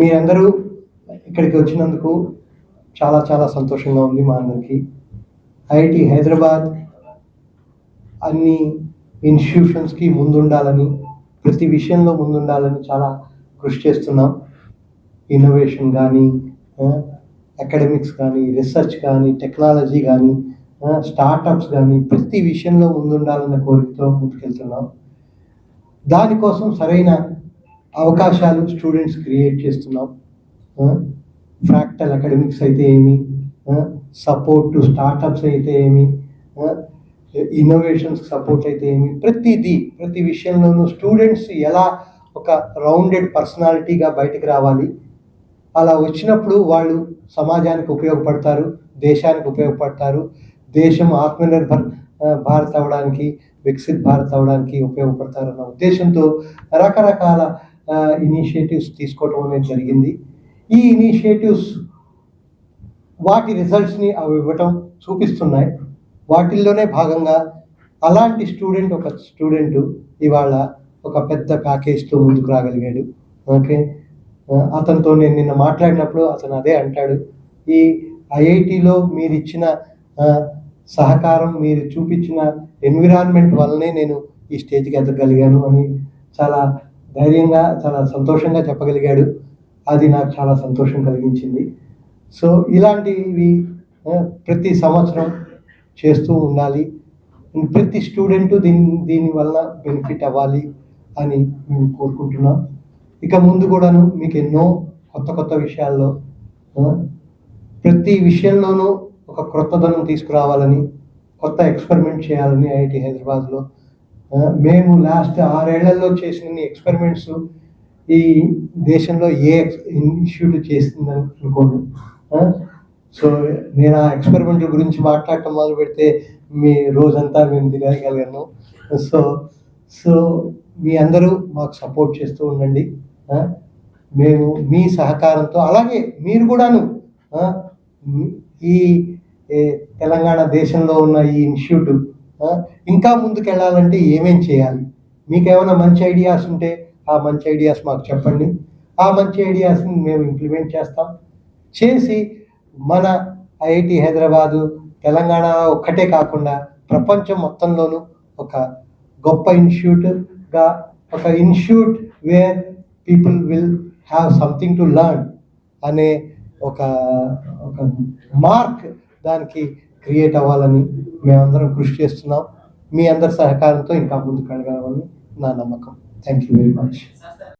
మీరందరూ ఇక్కడికి వచ్చినందుకు చాలా చాలా సంతోషంగా ఉంది మా అందరికీ. ఐఐటి హైదరాబాద్ అన్ని ఇన్స్టిట్యూషన్స్కి ముందుండాలని ప్రతి విషయంలో ముందుండాలని చాలా కృషి చేస్తున్నాం. ఇన్నోవేషన్ కానీ అకాడమిక్స్ కానీ రీసెర్చ్ కానీ టెక్నాలజీ కానీ స్టార్టప్స్ కానీ ప్రతి విషయంలో ముందుండాలన్న కోరికతో ముందుకెళ్తున్నాం. దానికోసం సరైన అవకాశాలు స్టూడెంట్స్ క్రియేట్ చేస్తున్నాం. ఫ్రాక్టల్ అకాడమిక్స్ అయితే ఏమి? సపోర్ట్ టు స్టార్టప్స్ అయితే ఏమి? ఇన్నోవేషన్స్ సపోర్ట్ అయితే ఏమి? ప్రతిదీ ప్రతి విషయంలోనూ స్టూడెంట్స్ ఎలా ఒక రౌండెడ్ పర్సనాలిటీగా బయటికి రావాలి? అలా వచ్చినప్పుడు వాళ్ళు సమాజానికి ఉపయోగపడతారు దేశానికి ఉపయోగపడతారు. దేశం ఆత్మనిర్భర్ భారత్ అవ్వడానికి వికసిత్ భారత్ అవ్వడానికి ఉపయోగపడతారు అన్న ఉద్దేశంతో రకరకాల ఇనిషియేటివ్స్ తీసుకోవడం అనేది జరిగింది. ఈ ఇనిషియేటివ్స్ వాటి రిజల్ట్స్ని అవి ఇవ్వటం చూపిస్తున్నాయి. వాటిల్లోనే భాగంగా అలాంటి స్టూడెంట్ ఒక స్టూడెంట్ ఇవాళ ఒక పెద్ద ప్యాకేజ్తో ముందుకు రాగలిగాడు. ఓకే? అతనితో నేను నిన్న మాట్లాడినప్పుడు అతను అదే అంటాడు. ఈ ఐఐటిలో మీరు ఇచ్చిన సహకారం మీరు చూపించిన ఎన్విరాన్మెంట్ వల్లనే నేను ఈ స్టేజ్కి ఎదగలిగాను అని చాలా ధైర్యంగా చాలా సంతోషంగా చెప్పగలిగాడు. అది నాకు చాలా సంతోషం కలిగించింది. సో ఇలాంటివి ప్రతి సంవత్సరం చేస్తూ ఉండాలి. ప్రతి స్టూడెంట్ దీని దీనివల్ల బెనిఫిట్ అవ్వాలి అని మేము కోరుకుంటున్నాం. ఇక ముందు కూడాను మీకు ఎన్నో కొత్త కొత్త విషయాల్లో ప్రతి విషయంలోనూ ఒక క్రొత్తదనం తీసుకురావాలని కొత్త ఎక్స్పెరిమెంట్ చేయాలని ఐఐటి హైదరాబాద్లో మేము లాస్ట్ ఆరేళ్ళలో చేసిన ఎక్స్పెరిమెంట్స్ ఈ దేశంలో ఏ ఇన్స్టిట్యూట్ చేసింది అనుకోను. సో నేను ఆ ఎక్స్పెరిమెంట్ గురించి మాట్లాడటం మొదలు పెడితే మీ రోజంతా మేము తిరగగలిగాను సో సో మీ అందరూ మాకు సపోర్ట్ చేస్తూ ఉండండి. మేము మీ సహకారంతో అలాగే మీరు కూడాను ఈ తెలంగాణ దేశంలో ఉన్న ఈ ఇన్స్టిట్యూట్ ఇంకా ముందుకు వెళ్ళాలంటే ఏమేం చేయాలి? మీకు ఏమైనా మంచి ఐడియాస్ ఉంటే ఆ మంచి ఐడియాస్ మాకు చెప్పండి. ఆ మంచి ఐడియాస్ని మేము ఇంప్లిమెంట్ చేస్తాం. చేసి మన ఐఐటి హైదరాబాదు తెలంగాణ ఒక్కటే కాకుండా ప్రపంచం మొత్తంలోనూ ఒక గొప్ప ఇన్స్టిట్యూట్గా ఒక institute where people will have something to learn అనే ఒక ఒక మార్క్ దానికి క్రియేట్ అవ్వాలని మేమందరం కృషి చేస్తున్నాం. మీ అందరి సహకారంతో ఇంకా ముందుకు అడగలమని నా నమ్మకం. Thank you very much